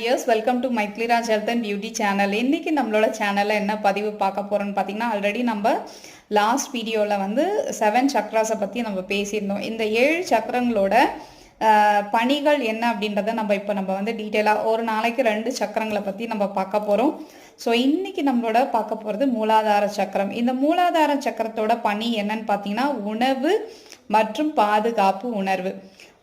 Years welcome to மைத்லிராஜ் health and beauty channel இன்றைக்கி நம்மளோட சேனலில் என்ன பதிவு பார்க்க போகிறோன்னு பார்த்தீங்கன்னா ஆல்ரெடி நம்ம லாஸ்ட் வீடியோவில் வந்து செவன் சக்ராஸை பற்றி நம்ம பேசியிருந்தோம். இந்த ஏழு சக்கரங்களோட பணிகள் என்ன அப்படின்றத நம்ம இப்போ நம்ம வந்து டீட்டெயிலாக ஒரு நாளைக்கு ரெண்டு சக்கரங்களை பற்றி நம்ம பார்க்க போகிறோம் ஸோ இன்றைக்கி நம்மளோட பார்க்க போகிறது மூலாதார சக்கரம். இந்த மூலாதார சக்கரத்தோட பணி என்னன்னு பார்த்தீங்கன்னா உணவு மற்றும் பாதுகாப்பு உணர்வு.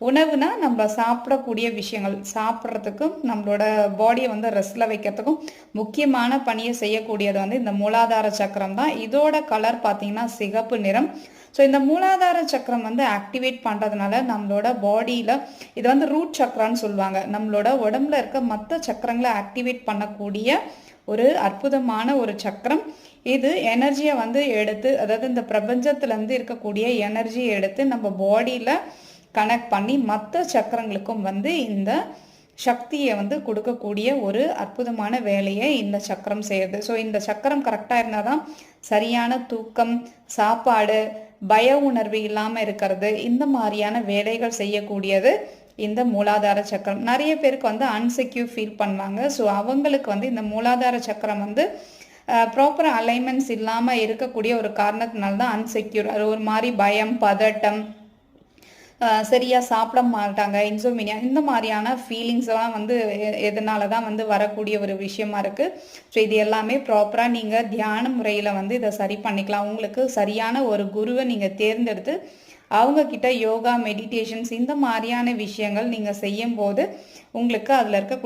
உணவுனா நம்ம சாப்பிடக்கூடிய விஷயங்கள் சாப்பிட்றதுக்கும் நம்மளோட பாடியை வந்து ரெஸ்டில் வைக்கிறதுக்கும் முக்கியமான பணியை செய்யக்கூடியது வந்து இந்த மூலாதார சக்கரம் தான். இதோட கலர் பார்த்தீங்கன்னா சிகப்பு நிறம். ஸோ இந்த மூலாதார சக்கரம் வந்து ஆக்டிவேட் பண்ணுறதுனால நம்மளோட பாடியில் இது வந்து ரூட் சக்கரான்னு சொல்லுவாங்க. நம்மளோட உடம்புல இருக்க மற்ற சக்கரங்களை ஆக்டிவேட் பண்ணக்கூடிய ஒரு அற்புதமான ஒரு சக்கரம். இது எனர்ஜியை வந்து எடுத்து அதாவது இந்த பிரபஞ்சத்துலேருந்து இருக்கக்கூடிய எனர்ஜியை எடுத்து நம்ம பாடியில் கனெக்ட் பண்ணி மற்ற சக்கரங்களுக்கும் வந்து இந்த சக்தியை வந்து கொடுக்கக்கூடிய ஒரு அற்புதமான வேலையை இந்த சக்கரம் செய்யுது. ஸோ இந்த சக்கரம் கரெக்டாக இருந்தால் தான் சரியான தூக்கம் சாப்பாடு பய உணர்வு இல்லாமல் இருக்கிறது இந்த மாதிரியான வேலைகள் செய்யக்கூடியது இந்த மூலாதார சக்கரம். நிறைய பேருக்கு வந்து அன்செக்யூர் ஃபீல் பண்ணுவாங்க. ஸோ அவங்களுக்கு வந்து இந்த மூலாதார சக்கரம் வந்து ப்ராப்பர் அலைன்மெண்ட்ஸ் இல்லாமல் இருக்கக்கூடிய ஒரு காரணத்தினால தான் அன்செக்யூர் அது ஒரு மாதிரி பயம் பதட்டம் சரியாக சாப்பிட மாட்டாங்க இன்சோமினியா இந்த மாதிரியான ஃபீலிங்ஸ் எல்லாம் வந்து எ- எதனால தான் வந்து வரக்கூடிய ஒரு விஷயமா இருக்குது ஸோ இது எல்லாமே ப்ராப்பராக நீங்கள் தியான முறையில் வந்து இதை சரி பண்ணிக்கலாம். உங்களுக்கு சரியான ஒரு குருவை நீங்கள் தேர்ந்தெடுத்து அவங்கக்கிட்ட யோகா மெடிடேஷன்ஸ் இந்த மாதிரியான விஷயங்கள் நீங்கள் செய்யும் போது உங்களுக்கு அதில் இருக்க